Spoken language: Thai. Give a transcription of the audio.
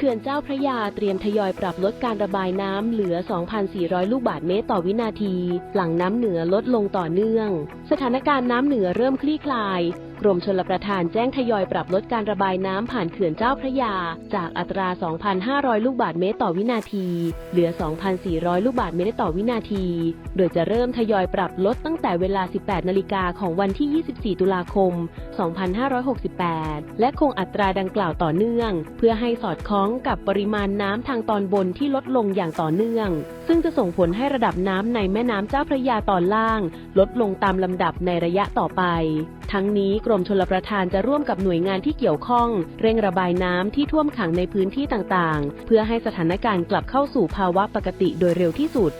ขื่อนเจ้าพระยาเตรียมทยอยปรับลดการระบายน้ำเหลือ 2,400 ลูกบาศก์เมตรต่อวินาที หลังน้ำเหนือลดลงต่อเนื่อง สถานการณ์น้ำเหนือเริ่มคลี่คลาย กรมชลประทานแจ้งทยอยปรับลดการระบายน้ำผ่านเขื่อนเจ้าพระยา จากอัตรา 2,500 ลูกบาศก์เมตรต่อวินาที เหลือ 2,400 ลูกบาศก์เมตรต่อวินาที โดยจะเริ่มทยอยปรับลดตั้งแต่เวลา 18 นาฬิกาของวันที่ 24 ตุลาคม 2568 และคงอัตราดังกล่าวต่อเนื่อง เพื่อให้สอดคล้องกับปริมาณน้ำทางตอนบนที่ลดลงอย่างต่อเนื่อง ซึ่งจะส่งผลให้ระดับน้ำในแม่น้ำเจ้าพระยาตอนล่าง ลดลงตามลำดับในระยะต่อไป ทั้งนี้กรมชลประทานจะร่วมกับหน่วยงานที่เกี่ยวข้อง เร่งระบายน้ำที่ท่วมขังในพื้นที่ต่างๆ เพื่อให้สถานการณ์กลับเข้าสู่ภาวะปกติโดยเร็วที่สุด